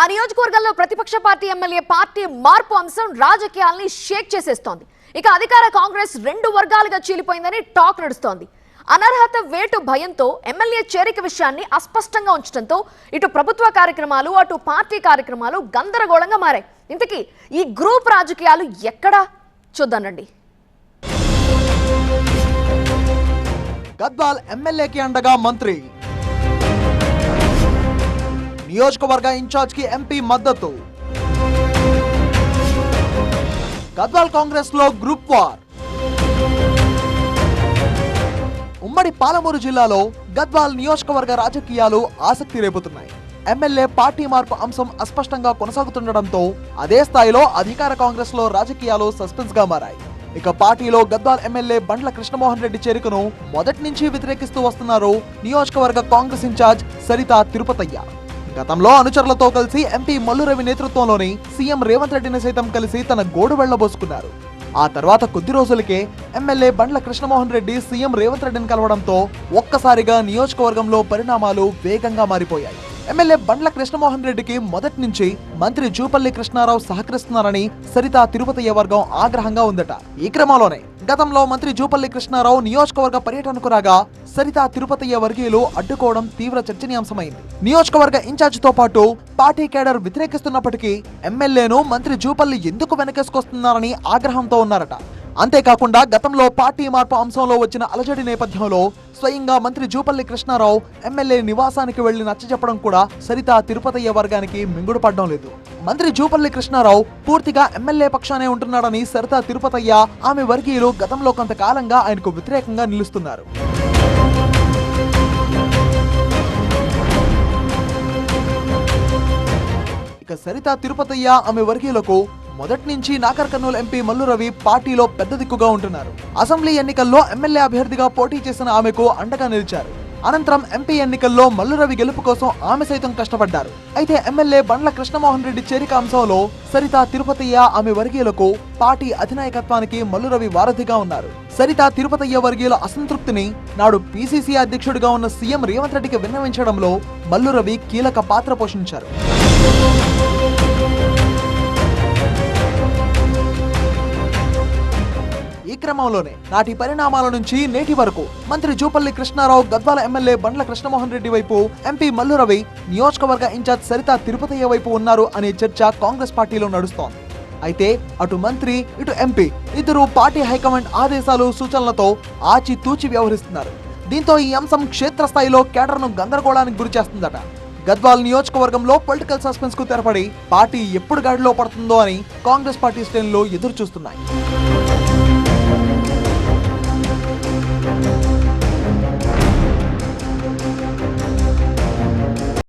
ఆ నియోజకవర్గంలో ప్రతిపక్ష పార్టీ ఎమ్మెల్యే పార్టీ మార్పు అంశం రాజకీయాల్ని షేక్ చేసేస్తోంది. ఇక అధికార కాంగ్రెస్ రెండు వర్గాలుగా చీలిపోయిందని టాక్ నడుస్తోంది. అనర్హత వేటు భయంతో ఎమ్మెల్యే చేరిక విషయాన్ని అస్పష్టంగా ఉంచడంతో ఇటు ప్రభుత్వ కార్యక్రమాలు అటు పార్టీ కార్యక్రమాలు గందరగోళంగా మారాయి. ఇంతకీ ఈ గ్రూప్ రాజకీయాలు ఎక్కడా? చూద్దానండి గద్వాల్ ఎమ్మెల్యేకి అండగా మంత్రి నియోజకవర్గ ఇన్ఛార్జ్కి ఎంపీ మద్దతు. గద్వాల్ కాంగ్రెస్లో గ్రూప్ వార్. ఉమ్మడి పాలమూరు జిల్లాలో గద్వాల్ నియోజకవర్గ రాజకీయాలు ఆసక్తి రేపుతున్నాయి. ఎమ్మెల్యే పార్టీ మార్పు అంశం అస్పష్టంగా కొనసాగుతుండటంతో అదే స్థాయిలో అధికార కాంగ్రెస్లో రాజకీయాలు సస్పెన్స్గా మారాయి. ఇక పార్టీలో గద్వాల్ ఎమ్మెల్యే బండ్ల కృష్ణమోహన్ రెడ్డి చేరికను మొదటి నుంచి వ్యతిరేకిస్తూ వస్తున్నారు నియోజకవర్గ కాంగ్రెస్ ఇన్ఛార్జ్ సరిత తిరుపతయ్య. గతంలో అనుచరులతో కలిసి ఎంపీ మల్లు రవి నేతృత్వంలోని సీఎం రేవంత్ రెడ్డిని సైతం కలిసి తన గోడు వెళ్ళబోసుకున్నారు ఆ తర్వాత కొద్ది రోజులకే ఎమ్మెల్యే బండ్ల కృష్ణమోహన్ రెడ్డి సీఎం రేవంత్ రెడ్డిని కలవడంతో ఒక్కసారిగా నియోజకవర్గంలో పరిణామాలు వేగంగా మారిపోయాయి. ఎమ్మెల్యే బండ్ల కృష్ణమోహన్ రెడ్డికి మొదటి నుంచి మంత్రి జూపల్లి కృష్ణారావు సహకరిస్తున్నారని సరిత తిరుపతయ్య వర్గం ఆగ్రహంగా ఉందట. ఈ క్రమంలోనే గతంలో మంత్రి జూపల్లి కృష్ణారావు నియోజకవర్గ పర్యటనకు రాగా సరిత తిరుపతయ్య వర్గీయులు అడ్డుకోవడం తీవ్ర చర్చనీయాంశమైంది. నియోజకవర్గ ఇన్ఛార్జితో పాటు పార్టీ కేడర్ వ్యతిరేకిస్తున్నప్పటికీ ఎమ్మెల్యేను మంత్రి జూపల్లి ఎందుకు వెనకేసుకొస్తున్నారని ఆగ్రహంతో ఉన్నారట. అంతేకాకుండా గతంలో పార్టీ మార్పు అంశంలో వచ్చిన అలజడి నేపథ్యంలో స్వయంగా మంత్రి జూపల్లి కృష్ణారావు ఎమ్మెల్యే నివాసానికి వెళ్ళి నచ్చజెప్పడం కూడా సరిత తిరుపతయ్య వర్గానికి మింగుడు పడడం లేదు. మంత్రి జూపల్లి కృష్ణారావు పూర్తిగా ఎమ్మెల్యే పక్షానే ఉంటున్నాడని సరిత తిరుపతయ్య ఆమె వర్గీయులు గతంలో కొంతకాలంగా ఆయనకు వ్యతిరేకంగా నిలుస్తున్నారు. ఇక సరిత తిరుపతయ్య ఆమె వర్గీయులకు మొదటి నుంచి నాగర్ కర్నూలు ఎంపీ మల్లు రవి పార్టీలో పెద్ద దిక్కుగా ఉంటున్నారు. అసెంబ్లీ ఎన్నికల్లో ఎమ్మెల్యే అభ్యర్థిగా పోటీ చేసిన ఆమెకు అండగా నిలిచారు. అనంతరం ఎంపీ ఎన్నికల్లో మల్లురవి గెలుపు కోసం ఆమె సైతం కష్టపడ్డారు. అయితే ఎమ్మెల్యే బండ్ల కృష్ణమోహన్ రెడ్డి చేరిక అంశంలో సరిత తిరుపతయ్య ఆమె వర్గీయులకు పార్టీ అధినాయకత్వానికి మల్లురవి వారధిగా ఉన్నారు. సరిత తిరుపతయ్య వర్గీయుల అసంతృప్తిని నాడు పీసీసీ అధ్యక్షుడిగా ఉన్న సీఎం రేవంత్ రెడ్డికి విన్నవించడంలో మల్లురవి కీలక పాత్ర పోషించారు. కార్యక్రమంలోనే నాటి పరిణామాల నుంచి నేటి వరకు మంత్రి జూపల్లి కృష్ణారావు గద్వాల ఎమ్మెల్యే బండ్ల కృష్ణమోహన్ రెడ్డి వైపు ఎంపీ మల్లు రవి నియోజకవర్గ ఇన్ఛార్జ్ సరిత తిరుపతయ్య వైపు ఉన్నారు అనే చర్చ కాంగ్రెస్ పార్టీలో నడుస్తోంది. అయితే అటు మంత్రి ఇటు ఎంపీ ఇద్దరు పార్టీ హైకమాండ్ ఆదేశాలు సూచనలతో ఆచితూచి వ్యవహరిస్తున్నారు. దీంతో ఈ అంశం క్షేత్రస్థాయిలో కేడర్ను గందరగోళానికి గురి చేస్తుందట. గద్వాల్ నియోజకవర్గంలో పొలిటికల్ సస్పెన్స్కు తెరపడి పార్టీ ఎప్పుడు గాడిలో పడుతుందో అని కాంగ్రెస్ పార్టీ శ్రేణులు ఎదురు చూస్తున్నాయి